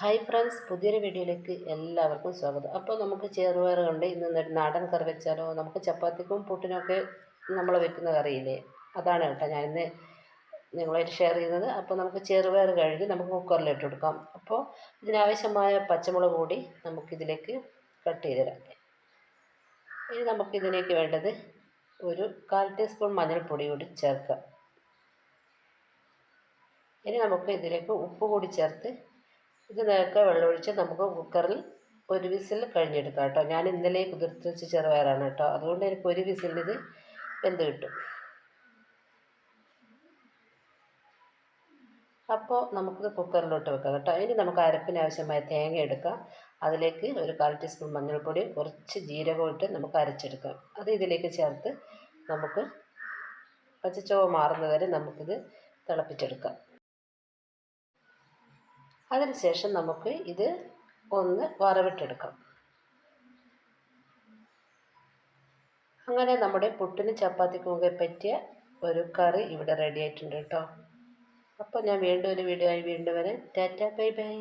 Hi friends പുതിയൊരു വീഡിയോയിലേക്ക് എല്ലാവർക്കും സ്വാഗതം. അപ്പോൾ നമുക്ക് ചെറുപയർ കൊണ്ട് ഇന്ന് നാടൻ കറി വെച്ചാലോ? നമുക്ക് ചപ്പാത്തിക്കും പുട്ടിനൊക്കെ നമ്മൾ വെക്കുന്ന കറിയില്ലേ? അതാണ് കേട്ടോ ഞാൻ ഇന്ന് നിങ്ങളായിട്ട് ഷെയർ ചെയ്യുന്നത്. അപ്പോൾ നമുക്ക് ചെറുപയർ കഴുകി നമുക്ക് കുക്കറിലിട്ട് കൊടുക്കാം. അപ്പോൾ ഇതിനാവശ്യമായ പച്ചമുളക് കൂടി നമുക്കിതിലേക്ക് കട്ട് ചെയ്തിടാം ഇനി നമുക്കിതിലേക്ക് വേണ്ടത് ഒരു കാൽ ടീസ്പൂൺ മഞ്ഞൾപ്പൊടി കൂടി ചേർക്കാം ഇനി നമുക്ക് ഇതിലേക്ക് ഉപ്പ് കൂടി ചേർത്ത് ഇത് നേരത്തെ വെള്ളമൊഴിച്ച് നമുക്ക് കുക്കറിൽ ഒരു വിസിൽ കഴിഞ്ഞെടുക്കാം കേട്ടോ. ഞാൻ ഇന്നലെ കുതിർത്ത് വെച്ച് ചെറുപയറാണ് കേട്ടോ. അതുകൊണ്ട് എനിക്ക് ഒരു വിസിലിൽ ഇത് വെന്ത് കിട്ടും. അപ്പോൾ നമുക്ക് കുക്കറിലോട്ട് വെക്കാം കേട്ടോ. ഇനി നമുക്ക് അരപ്പിന് ആവശ്യമായ തേങ്ങ എടുക്കാം. അതിലേക്ക് ഒരു കാൽ ടീസ്പൂൺ മഞ്ഞൾപ്പൊടി കുറച്ച് ജീരകവും ഇട്ട് നമുക്ക് അരച്ചെടുക്കാം. അത് ഇതിലേക്ക് ചേർത്ത് നമുക്ക് പച്ചച്ചോവ മാറുന്നവരെ നമുക്കിത് തിളപ്പിച്ചെടുക്കാം. അതിനുശേഷം നമുക്ക് ഇത് ഒന്ന് വറവിട്ടെടുക്കാം. അങ്ങനെ നമ്മുടെ പുട്ടിനും ചപ്പാത്തിക്കും പറ്റിയ ഒരു കറി ഇവിടെ റെഡി ആയിട്ടുണ്ട് കേട്ടോ. അപ്പോൾ ഞാൻ വീണ്ടും ഒരു വീഡിയോ ആയി വീണ്ടും വരാം. Tata bye bye